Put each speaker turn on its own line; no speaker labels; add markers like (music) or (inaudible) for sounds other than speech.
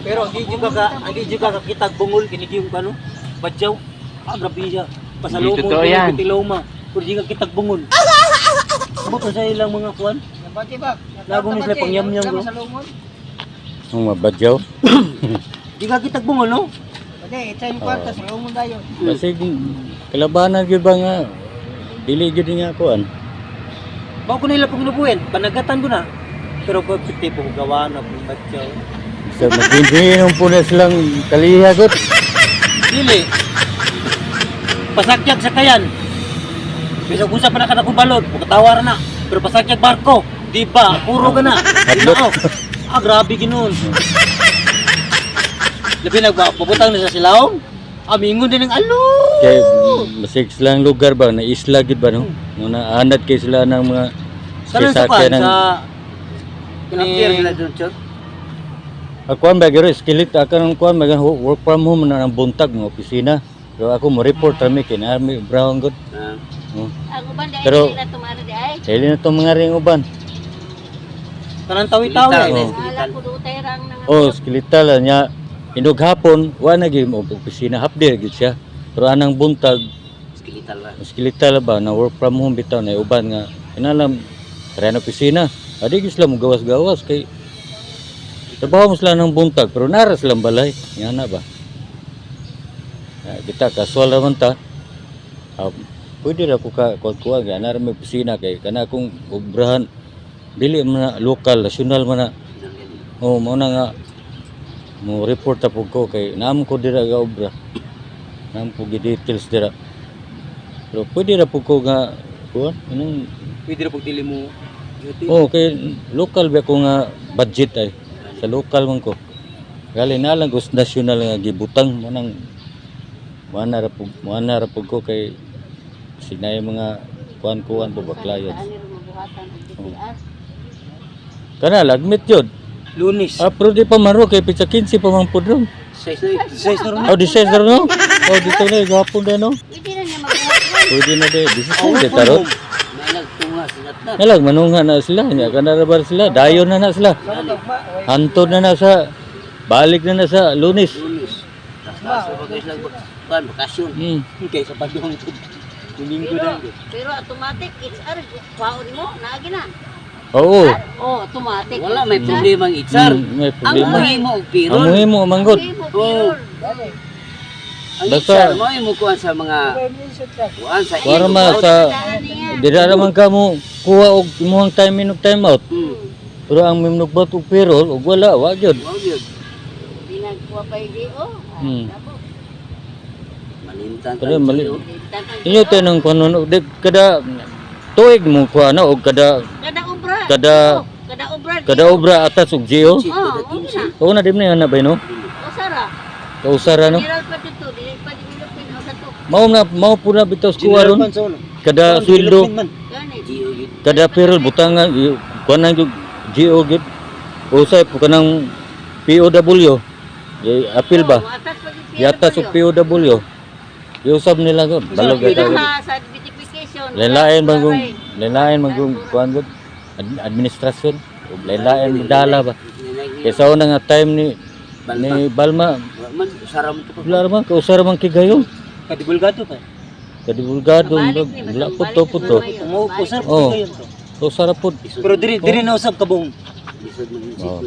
Pero di juga ka, di juga ka kitag bungol kini yung ano, badyaw. Ah, grabe siya. Pasalubong
Hindi
kini
yan.
Tiloma. Pero di ka kitag bungol. Amo to sa ilang mga kuan.
Bati ba?
Lago ni sila pangyamyam ko.
Ang mabadyaw. (coughs)
Di ka kitag bungol no?
Bati, ito yung kwarta sa lumon tayo.
Kasi kalabanan gyud ba nga dili gyud nga kuan.
Bago ko nila pagnubuhin, panagatan ko na. Pero pag tipo ko gawa na pag badyaw.
So magbibinom po na silang kalihagot.
Dili. Pasakyag sa kayan. Bisa kung sa pa na kanakong balod, pagkatawar na. Pero pasakyag barko, di ba? Puro ka na. Na ako. Ah, grabe ginoon. Labi na ba, puputang na sa silaong? Amingon din ng alo.
Kay masig silang lugar ba na isla ba no? Muna anad kay sila ng mga sasakyan ng
sa...
Kinapir nila doon, Chok.
Ako ba garo skilit ako ng kuan mag work from home na ng buntag ng opisina. Pero ako mo report rami kay na army brown good. Oh.
Ang uban dahil
Pero-
sila tumari di ay.
Na to mga ring uban.
Kanang tawi-tawi.
Oo.
Wala ko do terang nang
Oh, skilita la nya indog hapon wa na gyud mo opisina day gyud siya. Pero anang buntag
Skilital lang.
skilita la ba na work from home bitaw na uban nga kinalam kaya na opisina. Adi gyud sila mo gawas-gawas kay trabaho mo sila ng buntag pero nara silang balay. Nga na ba? Ah, kita kasual naman ta. Ah, pwede ra ko ka kuha ga nara may opisina kay kana akong obrahan dili man na lokal, nasyonal man na. Oh, mo na nga mo report pug ko kay naam ko dira ga obra. Naam ko details dira. Pero pwede ra pug ko nga kuha anong
Pwede na pagdili mo. duty.
Oh, kay local ba ko nga budget ay. Sa local man ko. Gali na lang sa national nga gibutang mo nang mana ra pug mana ra pug ko kay sinay mga kuan-kuan po ba clients.
ani ro mabuhatan og DPR.
Kana lagmit yun.
Lunis.
Ah, pero di pa maro kay pizza 15 pa man pud ron.
Na.
Oh, December no? Oh, dito na gapon na no.
Pwede na
de. December de tarot. Nalag manungha na sila nya kana ra ba sila? Dayon na na sila. Hantod na na sa balik na na sa Lunes.
Bakasyon.
Hmm. (laughs)
Kay sa padung ito. Domingo
Pero,
na.
pero automatic HR kwaon mo naagi na.
Oo.
Oh, automatic.
Wala may problema ang itsar.
Mm, may
Ang
problema.
mahimo og
Ang
pirol.
manggod.
Okay mo,
Oo.
pero
Ang itsar mo mo kuan sa mga kuan sa
Para ma sa. Dira naman ka mo kuha og imong time in og time out.
Hmm.
Pero ang minugbat og payroll og wala wa gyud.
Wow yun.
Pinagkuha pa yung DO.
Hmm.
Malintan
Pero mali.
tayo.
Inyo tanong kuno de kada tuig mo kuha na og kada
Kada obra.
Kada-
Oh, kada obra.
kada obra atas og GO.
Oh, okay na.
Oo na dim na yan na ba no?
O Sara.
Kausara no.
General pa dito, dili pa development o sa to.
Mao na mao po na bitaw sa kuha ron. Kada sweldo, kada payroll butangan kuha na yung GO gid. Usay po kanang POW. Apil ba? Yata sa POW. Iusab nila ko. Balog
na sa
man kung lalain man kung kuan gud Ad- administrasyon. Ug Lalain medala ba. Kaysa una nga time ni ni Balma,
Man, usara mo to.
wala man kausara man kigayon.
Kadibulgado pa.
Kadibulgado wala po to po to.
Mo usar
Oh.
yun to.
Kausara po.
Pero diri diri na usab kabong.
Oh.